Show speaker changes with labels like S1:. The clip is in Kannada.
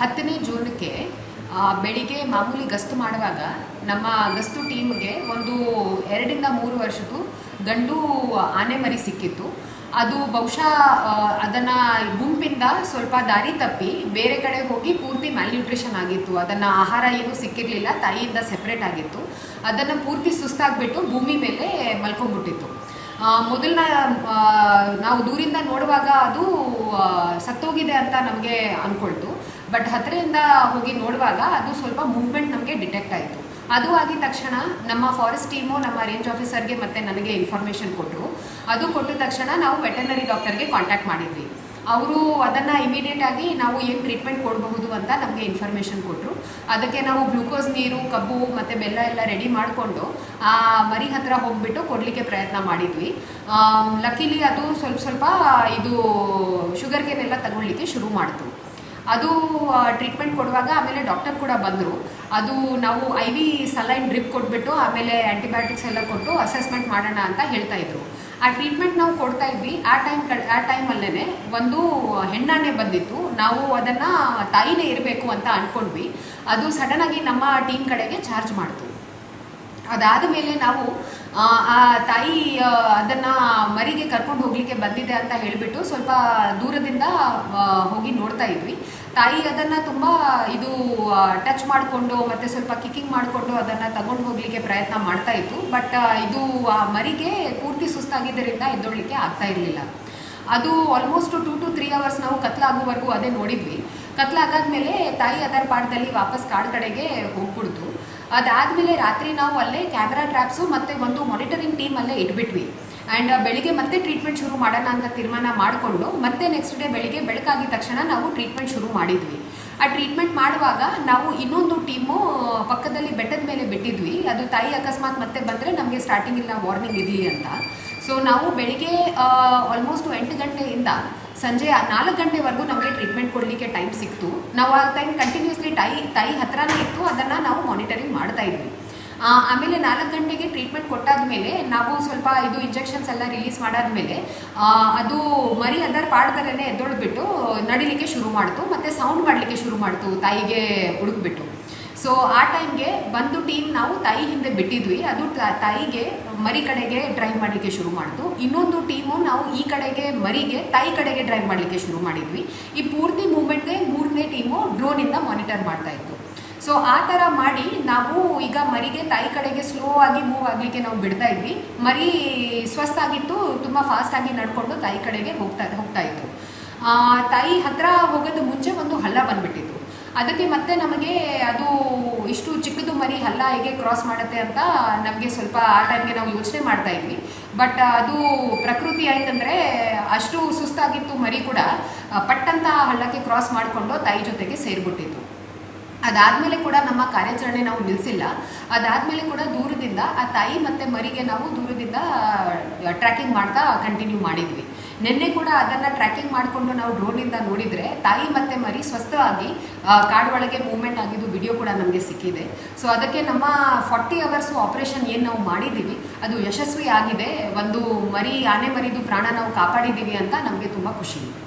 S1: ಹತ್ತನೇ ಜೂನ್ಗೆ ಬೆಳಿಗ್ಗೆ ಮಾಮೂಲಿ ಗಸ್ತು ಮಾಡುವಾಗ ನಮ್ಮ ಗಸ್ತು ಟೀಮ್ಗೆ ಒಂದು ಎರಡರಿಂದ ಮೂರು ವರ್ಷದ್ದು ಗಂಡು ಆನೆ ಮರಿ ಸಿಕ್ಕಿತ್ತು. ಅದು ಬಹುಶಃ ಅದನ್ನು ಗುಂಪಿಂದ ಸ್ವಲ್ಪ ದಾರಿ ತಪ್ಪಿ ಬೇರೆ ಕಡೆ ಹೋಗಿ ಪೂರ್ತಿ ಮ್ಯಾಲ್ಯೂಟ್ರೇಷನ್ ಆಗಿತ್ತು. ಅದನ್ನು ಆಹಾರ ಏನು ಸಿಕ್ಕಿರಲಿಲ್ಲ, ತಾಯಿಯಿಂದ ಸೆಪ್ರೇಟ್ ಆಗಿತ್ತು. ಅದನ್ನು ಪೂರ್ತಿ ಸುಸ್ತಾಗ್ಬಿಟ್ಟು ಭೂಮಿ ಮೇಲೆ ಮಲ್ಕೊಂಡ್ಬಿಟ್ಟಿತ್ತು. ಮೊದಲನ ನಾವು ದೂರಿಂದ ನೋಡುವಾಗ ಅದು ಸತ್ತೋಗಿದೆ ಅಂತ ನಮಗೆ ಅಂದ್ಕೊಳ್ತು ಬಟ್ ಹತ್ತಿರದಿಂದ ಹೋಗಿ ನೋಡುವಾಗ ಅದು ಸ್ವಲ್ಪ ಮೂವ್ಮೆಂಟ್ ನಮಗೆ ಡಿಟೆಕ್ಟ್ ಆಯಿತು. ಅದು ಆಗಿದ ತಕ್ಷಣ ನಮ್ಮ ಫಾರೆಸ್ಟ್ ಟೀಮು ನಮ್ಮ ರೇಂಜ್ ಆಫೀಸರ್ಗೆ ಮತ್ತು ನನಗೆ ಇನ್ಫಾರ್ಮೇಷನ್ ಕೊಟ್ಟರು ಅದು ಕೊಟ್ಟ ತಕ್ಷಣ ನಾವು ವೆಟರ್ನರಿ ಡಾಕ್ಟರ್ಗೆ ಕಾಂಟ್ಯಾಕ್ಟ್ ಮಾಡಿದ್ವಿ. ಅವರು ಅದನ್ನು ಇಮಿಡಿಯೇಟ್ ಆಗಿ ನಾವು ಏನು ಟ್ರೀಟ್ಮೆಂಟ್ ಕೊಡಬಹುದು ಅಂತ ನಮಗೆ ಇನ್ಫಾರ್ಮೇಷನ್ ಕೊಟ್ಟರು ಅದಕ್ಕೆ ನಾವು ಗ್ಲೂಕೋಸ್ ನೀರು, ಕಬ್ಬು ಮತ್ತು ಬೆಲ್ಲ ಎಲ್ಲ ರೆಡಿ ಮಾಡಿಕೊಂಡು ಆ ಮರಿ ಹತ್ತಿರ ಹೋಗಿಬಿಟ್ಟು ಕೊಡಲಿಕ್ಕೆ ಪ್ರಯತ್ನ ಮಾಡಿದ್ವಿ. ಲಕ್ಕಿಲಿ ಅದು ಸ್ವಲ್ಪ ಸ್ವಲ್ಪ ಇದು ಶುಗರ್ ಕೇನೆಲ್ಲ ತಗೊಳ್ಳಿಕ್ಕೆ ಶುರು ಮಾಡ್ತು. ಅದು ಟ್ರೀಟ್ಮೆಂಟ್ ಕೊಡುವಾಗ ಆಮೇಲೆ ಡಾಕ್ಟರ್ ಕೂಡ ಬಂದರು. ಅದು ನಾವು ಐ ವಿ ಸಲೈನ್ ಡ್ರಿಪ್ ಕೊಟ್ಬಿಟ್ಟು ಆಮೇಲೆ ಆ್ಯಂಟಿಬಯೋಟಿಕ್ಸ್ ಎಲ್ಲ ಕೊಟ್ಟು ಅಸೆಸ್ಮೆಂಟ್ ಮಾಡೋಣ ಅಂತ ಹೇಳ್ತಾ ಇದ್ರು. ಆ ಟ್ರೀಟ್ಮೆಂಟ್ ನಾವು ಕೊಡ್ತಾ ಇದ್ವಿ. ಆ ಟೈಮ್ ಕಡೆ ಆ ಟೈಮಲ್ಲೇ ಒಂದು ಹೆಣ್ಣಾನೆ ಬಂದಿತ್ತು. ನಾವು ಅದನ್ನು ತಾಯಿನೇ ಇರಬೇಕು ಅಂತ ಅಂದ್ಕೊಂಡ್ವಿ ಅದು ಸಡನ್ನಾಗಿ ನಮ್ಮ ಟೀಮ್ ಕಡೆಗೆ ಚಾರ್ಜ್ ಮಾಡ್ತು. ಅದಾದ ಮೇಲೆ ನಾವು ಆ, ತಾಯಿ ಅದನ್ನು ಮರಿಗೆ ಕರ್ಕೊಂಡು ಹೋಗ್ಲಿಕ್ಕೆ ಬಂದಿದೆ ಅಂತ ಹೇಳಿಬಿಟ್ಟು ಸ್ವಲ್ಪ ದೂರದಿಂದ ಹೋಗಿ ನೋಡ್ತಾ ಇದ್ವಿ. ತಾಯಿ ಅದನ್ನು ತುಂಬ ಇದು ಟಚ್ ಮಾಡಿಕೊಂಡು ಮತ್ತು ಸ್ವಲ್ಪ ಕಿಕ್ಕಿಂಗ್ ಮಾಡಿಕೊಂಡು ಅದನ್ನು ತಗೊಂಡು ಹೋಗಲಿಕ್ಕೆ ಪ್ರಯತ್ನ ಮಾಡ್ತಾ ಇತ್ತು. ಬಟ್ ಇದು ಆ ಮರಿಗೆ ಪೂರ್ತಿ ಸುಸ್ತಾಗಿದ್ದರಿಂದ ಎದ್ದೊಳ್ಳಿಕ್ಕೆ ಆಗ್ತಾ ಇರಲಿಲ್ಲ. ಅದು almost two to three hours ನಾವು ಕತ್ಲಾಗುವವರೆಗೂ ಅದೇ ನೋಡಿದ್ವಿ. ಕತ್ಲಾಗಾದ್ಮೇಲೆ ತಾಯಿ ಅದರ ಪಾಠದಲ್ಲಿ ವಾಪಸ್ ಕಾಡು ಕಡೆಗೆ ಹೋಗ್ಬಿಡ್ತು. ಅದಾದಮೇಲೆ ರಾತ್ರಿ ನಾವು ಅಲ್ಲೇ ಕ್ಯಾಮ್ರಾ ಟ್ರ್ಯಾಪ್ಸು ಮತ್ತು ಒಂದು ಮಾನಿಟರಿಂಗ್ ಟೀಮ್ ಅಲ್ಲೇ ಇಟ್ಬಿಟ್ವಿ. ಆ್ಯಂಡ್ ಬೆಳಿಗ್ಗೆ ಮತ್ತೆ ಟ್ರೀಟ್ಮೆಂಟ್ ಶುರು ಮಾಡೋಣ ಅಂತ ತೀರ್ಮಾನ ಮಾಡಿಕೊಂಡು ಮತ್ತೆ ನೆಕ್ಸ್ಟ್ ಡೇ ಬೆಳಿಗ್ಗೆ ಬೆಳಕಾಗಿದ ತಕ್ಷಣ ನಾವು ಟ್ರೀಟ್ಮೆಂಟ್ ಶುರು ಮಾಡಿದ್ವಿ. ಆ ಟ್ರೀಟ್ಮೆಂಟ್ ಮಾಡುವಾಗ ನಾವು ಇನ್ನೊಂದು ಟೀಮು ಪಕ್ಕದಲ್ಲಿ ಬೆಟ್ಟದ ಮೇಲೆ ಬಿಟ್ಟಿದ್ವಿ. ಅದು ತಾಯಿ ಅಕಸ್ಮಾತ್ ಮತ್ತೆ ಬಂದರೆ ನಮಗೆ ಸ್ಟಾರ್ಟಿಂಗ್ ಇಲ್ಲ ವಾರ್ನಿಂಗ್ ಇರಲಿ ಅಂತ. ಸೊ ನಾವು ಬೆಳಿಗ್ಗೆ ಆಲ್ಮೋಸ್ಟ್ ಎಂಟು ಗಂಟೆಯಿಂದ ಸಂಜೆ ನಾಲ್ಕು ಗಂಟೆವರೆಗೂ ನಮಗೆ ಟ್ರೀಟ್ಮೆಂಟ್ ಟೈಮ್ ಸಿಕ್ತು. ನಾವು ಆ ಟೈಮ್ ಕಂಟಿನ್ಯೂಸ್ಲಿ ತಾಯಿ ತಾಯಿ ಹತ್ರನೇ ಇತ್ತು ಅದನ್ನು ನಾವು ಮಾನಿಟರಿಂಗ್ ಮಾಡ್ತಾ ಇದ್ವಿ. ಆಮೇಲೆ ನಾಲ್ಕು ಗಂಟೆಗೆ ಟ್ರೀಟ್ಮೆಂಟ್ ಕೊಟ್ಟಾದ್ಮೇಲೆ ನಾವು ಸ್ವಲ್ಪ ಇದು ಇಂಜೆಕ್ಷನ್ಸ್ ಎಲ್ಲ ರಿಲೀಸ್ ಮಾಡಾದ್ಮೇಲೆ ಆ, ಅದು ಮರಿ ಅದರ ಪಾಡ್ದರೇ ಎದ್ದೊಳ್ಬಿಟ್ಟು ನಡಿಲಿಕ್ಕೆ ಶುರು ಮಾಡ್ತು ಮತ್ತು ಸೌಂಡ್ ಮಾಡಲಿಕ್ಕೆ ಶುರು ಮಾಡ್ತು ತಾಯಿಗೆ ಹುಡುಕ್ಬಿಟ್ಟು. ಸೊ ಆ ಟೈಮ್ಗೆ ಬಂದು ಟೀಮ್ ನಾವು ತಾಯಿ ಹಿಂದೆ ಬಿಟ್ಟಿದ್ವಿ ಅದು ತಾಯಿಗೆ ಮರಿ ಕಡೆಗೆ ಡ್ರೈವ್ ಮಾಡಲಿಕ್ಕೆ ಶುರು ಮಾಡಿತು. ಇನ್ನೊಂದು ಟೀಮು ನಾವು ಈ ಕಡೆಗೆ ಮರಿಗೆ ತಾಯಿ ಕಡೆಗೆ ಡ್ರೈವ್ ಮಾಡಲಿಕ್ಕೆ ಶುರು ಮಾಡಿದ್ವಿ. ಈ ಪೂರ್ತಿ ಡ್ರೋನಿಂದ ಮಾನಿಟರ್ ಮಾಡ್ತಾ ಇತ್ತು. ಸೊ ಆ ಥರ ಮಾಡಿ ನಾವು ಈಗ ಮರಿಗೆ ತಾಯಿ ಕಡೆಗೆ ಸ್ಲೋ ಆಗಿ ಮೂವ್ ಆಗಲಿಕ್ಕೆ ನಾವು ಬಿಡ್ತಾ ಇದ್ವಿ. ಮರಿ ಸ್ವಸ್ಥ ಆಗಿತ್ತು, ತುಂಬ ಫಾಸ್ಟಾಗಿ ನಡ್ಕೊಂಡು ತಾಯಿ ಕಡೆಗೆ ಹೋಗ್ತಾ ಹೋಗ್ತಾ ಇತ್ತು. ತಾಯಿ ಹತ್ರ ಹೋಗೋದು ಮುಂಚೆ ಒಂದು ಹಳ್ಳ ಬಂದ್ಬಿಟ್ಟಿತ್ತು. ಅದಕ್ಕೆ ಮತ್ತೆ ನಮಗೆ ಅದು ಇಷ್ಟು ಚಿಕ್ಕದು ಮರಿ ಹಲ್ಲ ಹೇಗೆ ಕ್ರಾಸ್ ಮಾಡುತ್ತೆ ಅಂತ ನಮಗೆ ಸ್ವಲ್ಪ ಆ ಟೈಮ್ಗೆ ನಾವು ಯೋಚನೆ ಮಾಡ್ತಾ ಇದ್ವಿ. ಬಟ್ ಅದು ಪ್ರಕೃತಿ ಆಯ್ತಂದರೆ ಅಷ್ಟು ಸುಸ್ತಾಗಿತ್ತು ಮರಿ ಕೂಡ. ಪಟ್ಟಂತ ಹಳ್ಳಕ್ಕೆ ಕ್ರಾಸ್ ಮಾಡಿಕೊಂಡು ತಾಯಿ ಜೊತೆಗೆ ಸೇರಿಬಿಟ್ಟಿತ್ತು. ಅದಾದಮೇಲೆ ಕೂಡ ನಮ್ಮ ಕಾರ್ಯಾಚರಣೆ ನಾವು ನಿಲ್ಲಿಸಿಲ್ಲ ಅದಾದಮೇಲೆ ಕೂಡ ದೂರದಿಂದ ಆ ತಾಯಿ ಮತ್ತು ಮರಿಗೆ ನಾವು ದೂರದಿಂದ ಟ್ರ್ಯಾಕಿಂಗ್ ಮಾಡ್ತಾ ಕಂಟಿನ್ಯೂ ಮಾಡಿದ್ವಿ. ನಿನ್ನೆ ಕೂಡ ಅದನ್ನು ಟ್ರ್ಯಾಕಿಂಗ್ ಮಾಡಿಕೊಂಡು ನಾವು ಡ್ರೋನಿಂದ ನೋಡಿದರೆ ತಾಯಿ ಮತ್ತು ಮರಿ ಸ್ವಸ್ಥವಾಗಿ ಕಾಡು ಒಳಗೆ ಮೂವ್ಮೆಂಟ್ ಆಗಿದ್ದು ವಿಡಿಯೋ ಕೂಡ ನಮಗೆ ಸಿಕ್ಕಿದೆ. ಸೊ ಅದಕ್ಕೆ ನಮ್ಮ ಫಾರ್ಟಿ ಅವರ್ಸು ಆಪರೇಷನ್ ಏನು ನಾವು ಮಾಡಿದ್ದೀವಿ, ಅದು ಯಶಸ್ವಿ ಆಗಿದೆ ಒಂದು ಮರಿ, ಆನೆ ಮರಿದು ಪ್ರಾಣ ನಾವು ಕಾಪಾಡಿದ್ದೀವಿ ಅಂತ ನಮಗೆ ತುಂಬ ಖುಷಿ. ಇದೆ